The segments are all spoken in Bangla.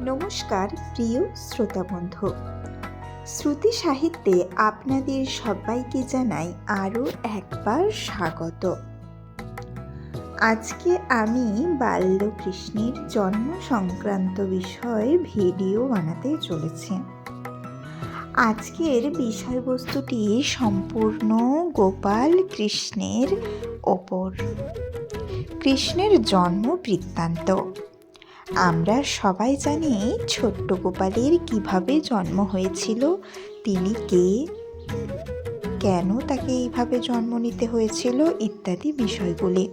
নমস্কার, প্রিয় শ্রোতা বন্ধু। শ্রুতি সাহিত্যে আপনাদের সবাইকে জানাই আরও একবার স্বাগত। আজকে আমি বাল্যকৃষ্ণের জন্ম সংক্রান্ত বিষয়ে ভিডিও বানাতে চলেছি। আজকের বিষয়বস্তুটি সম্পূর্ণ গোপাল কৃষ্ণের ওপর। কৃষ্ণের জন্ম বৃত্তান্ত। আমরা সবাই জানি ছোট্ট গোপালের কীভাবে জন্ম হয়েছিল, তিনি কে, কেন তাকে এইভাবে জন্ম নিতে হয়েছিল ইত্যাদি বিষয়গুলি।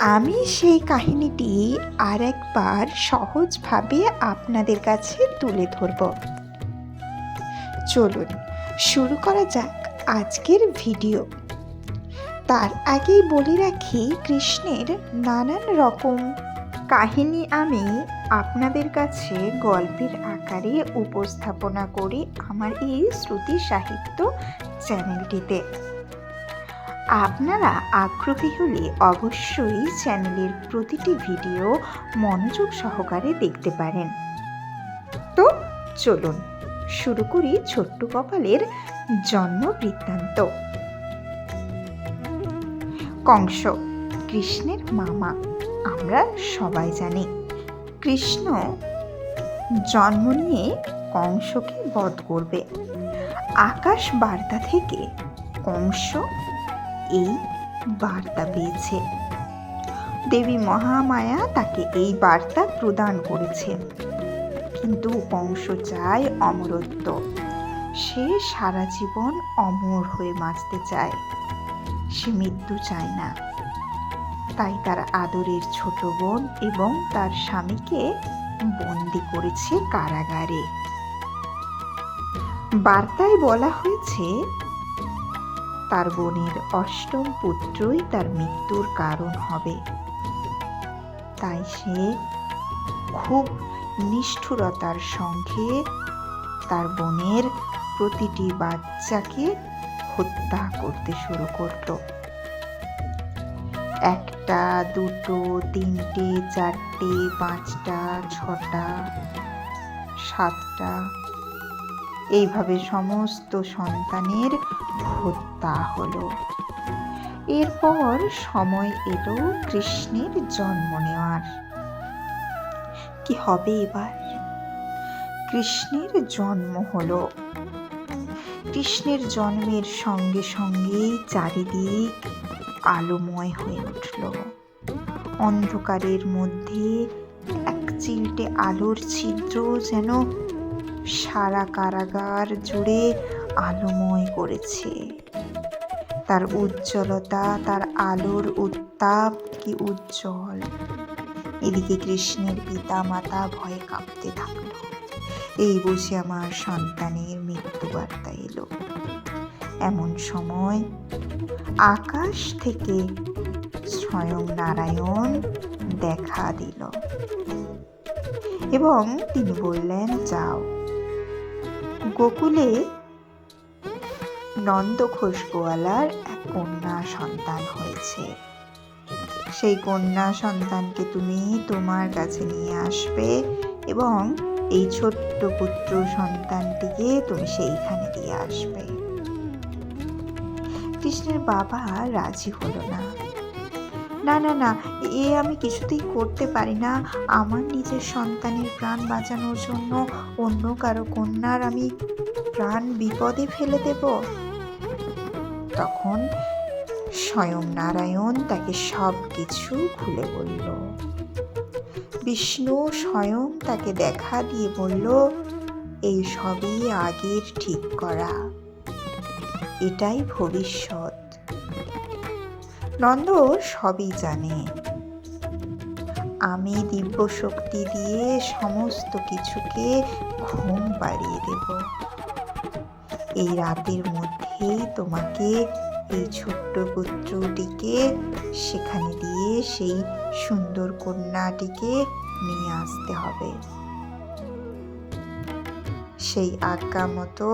আমি সেই কাহিনীটি আর একবার সহজভাবে আপনাদের কাছে তুলে ধরব। চলুন, শুরু করা যাক আজকের ভিডিও। তার আগেই বলে রাখি, কৃষ্ণের নানান রকম কাহিনী আমি আপনাদের কাছে গল্পের আকারে উপস্থাপনা করি আমার এই শ্রুতি সাহিত্য চ্যানেলটিতে। আপনারা আগ্রহী হলে অবশ্যই চ্যানেলের প্রতিটি ভিডিও মনোযোগ সহকারে দেখতে পারেন। তো চলুন, শুরু করি ছোট্ট কপালের জন্ম বৃত্তান্ত। কংস, কৃষ্ণের মামা। আমরা সবাই জানি। কৃষ্ণ জন্ম নিয়ে কংসকে বধ করবে। আকাশ বার্তা থেকে কংস এই বার্তা পেয়েছে। দেবী মহামায়া তাকে এই বার্তা প্রদান করেছে। কিন্তু কংস চায় অমরত্ব। সে সারা জীবন অমর হয়ে বাঁচতে চায়। সে মৃত্যু চায় না। তাই তার আদরের ছোট বোন এবং তার স্বামীকে বন্দি করেছে কারাগারে। বার্তায় বলা হয়েছে, তার বোনের অষ্টম পুত্রই তার মৃত্যুর কারণ হবে। তাই সে খুব নিষ্ঠুরতার সঙ্গে তার বোনের প্রতিটি বাচ্চাকে হত্যা করতে শুরু করতো। একটা, দুটো, তিনটে, চারটে, পাঁচটা, ছটা, সাতটা। এইভাবে সমস্ত সন্তানের হত্যা হলো। এরপর সময় এলো কৃষ্ণের জন্ম নেওয়ার। কি হবে এবার? কৃষ্ণের জন্ম হলো। কৃষ্ণের জন্মের সঙ্গে সঙ্গে চারিদিক আলোময় হয়ে উঠল। অন্ধকারের মধ্যে এক চিলটে আলোর ছিদ্র যেন সারা কারাগার জুড়ে আলোময় করেছে। তার উজ্জ্বলতা, তার আলোর উত্তাপ কি উজ্জ্বল। এদিকে কৃষ্ণের পিতা মাতা ভয়ে কাঁপতে থাকল। এই বসে আমার সন্তানের মৃত্যু বার্তা এলো। এমন সময় আকাশ থেকে স্বয়ং নারায়ণ দেখা দিল। এবং তিনি বললেন, যাও। গোকুলে নন্দ ঘোষ গোয়ালার এক কন্যা সন্তান হয়েছে। সেই কন্যা সন্তানকে তুমি তোমার কাছে নিয়ে আসবে এবং এই ছোট্ট পুত্র সন্তানটিকে তুমি সেইখানে দিয়ে আসবে। কৃষ্ণের বাবা রাজি হলো না। না না না, এ আমি কিছুতেই করতে পারি না। আমার নিজের সন্তানের প্রাণ বাঁচানোর জন্য অন্য কারও কন্যার আমি প্রাণ বিপদে ফেলে দেব। তখন স্বয়ং নারায়ণ তাকে সব কিছু খুলে বলল। বিষ্ণু স্বয়ং তাকে দেখা দিয়ে বলল, এই সবই আগের ঠিক করা। এটাই ভবিষ্যৎ। নন্দ সবই জানে। আমি দিব্য শক্তি দিয়ে সমস্ত কিছুকে ঘুম পাড়িয়ে দেব। এই রাতের মধ্যেই তোমাকে এই ছোট্ট পুত্রটিকে সেখানে দিয়ে সেই সুন্দর কন্যাটিকে নিয়ে আসতে হবে। সেই আজ্ঞা মতো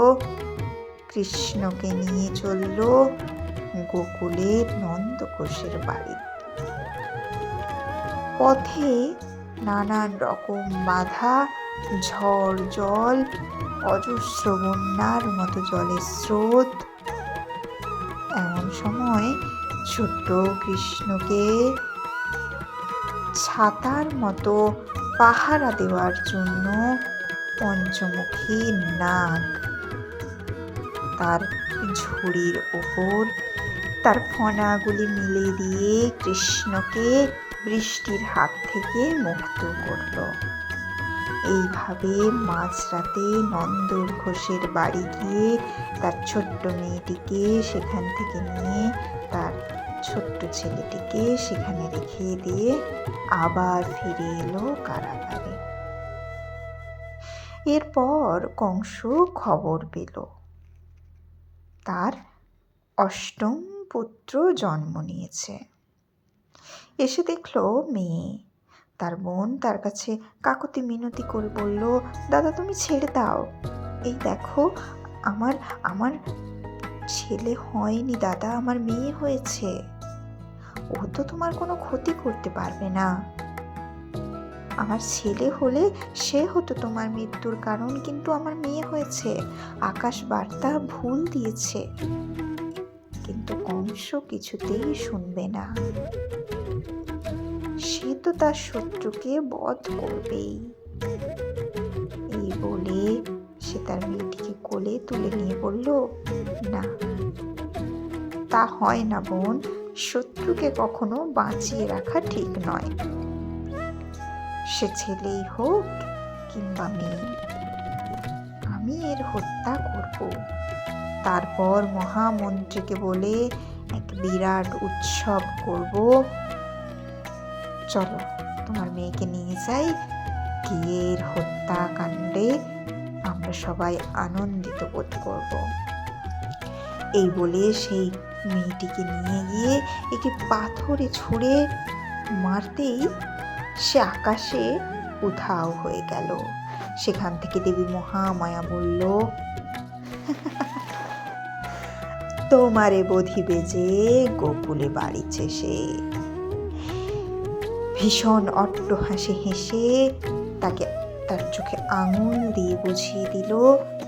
কৃষ্ণকে নিয়ে চলল গোকুলের নন্দকোষের বাড়ি। পথে নানান রকম বাধা, ঝড় জল, অজস্র বন্যার মতো জলের স্রোত। এমন সময় ছোট্ট কৃষ্ণকে ছাতার মতো পাহারা দেওয়ার জন্য পঞ্চমুখী নাগ তার ঝুড়ির ওপর। তার ফনাগুলি মিলে দিয়ে কৃষ্ণকে বৃষ্টির হাত থেকে মুক্ত করল। এইভাবে মাঝরাতে নন্দর ঘোষের বাড়ি গিয়ে তার ছোট্ট মেয়েটিকে সেখান থেকে নিয়ে তার ছোট্ট ছেলেটিকে সেখানে রেখে দিয়ে আবার ফিরে এলো কারাগারে। এরপর কংস খবর পেল। তার অষ্টম পুত্র জন্ম নিয়েছে। এসে দেখল মেয়ে। তার বোন তার কাছে, কাকতি মিনতি করে বলল, দাদা, তুমি ছেড়ে দাও। এই দেখো, আমার আমার ছেলে হয়নি, দাদা, আমার মেয়ে হয়েছে। ও তো তোমার কোনো ক্ষতি করতে পারবে না। আমার ছেলে হলে সে হতো তোমার মৃত্যুর কারণ, কিন্তু আমার মেয়ে হয়েছে। আকাশ বার্তা ভুল দিয়েছে। কিন্তু কংস কিছুতেই শুনবে না। সে তো তার শত্রুকে বধ করবেই। এই বলে সে তার মেয়েটিকে কোলে তুলে নিয়ে বলল, না, তা হয় না বোন। শত্রুকে কখনো বাঁচিয়ে রাখা ঠিক নয়। সে ছেলেই হোক কিংবা মেয়ে, আমি এর হত্যা করব। তারপর মহামন্ত্রীকে বলে এক বিরাট উৎসব করব। চলো, তোমার মেয়েকে নিয়ে যাই। গিয়ে এর হত্যাকাণ্ডে আমরা সবাই আনন্দিত বোধ করব। এই বলে সেই মেয়েটিকে নিয়ে গিয়ে একটি পাথরে ছুঁড়ে মারতেই সে আকাশে উধাও হয়ে গেল। সেখান থেকে দেবী মহামায়া বলল, তোমারে বধিবে যে গোকুলে বাড়িছে সে। ভীষণ অট্ট হাসি হেসে তাকে তার চোখে আঙুল দিয়ে বুঝিয়ে দিল,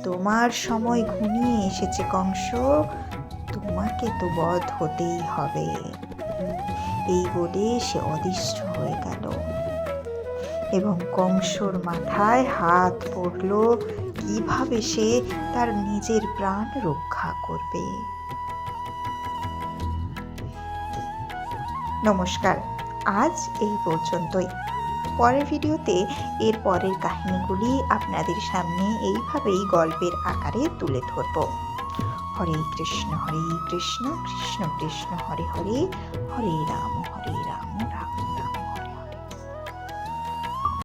তোমার সময় ঘনিয়ে এসেছে কংস, তোমাকে তো বধ হতেই হবে। এই বলে সে অদৃশ্য হয়ে গেল। এবং কংসর মাথায় হাত পড়ল, কীভাবে সে তার নিজের প্রাণ রক্ষা করবে। নমস্কার, আজ এই পর্যন্তই। পরের ভিডিওতে এর পরের কাহিনীগুলি আপনাদের সামনে এইভাবেই গল্পের আকারে তুলে ধরব। হরে কৃষ্ণ হরে কৃষ্ণ কৃষ্ণ কৃষ্ণ, হরে হরে হরে রাম।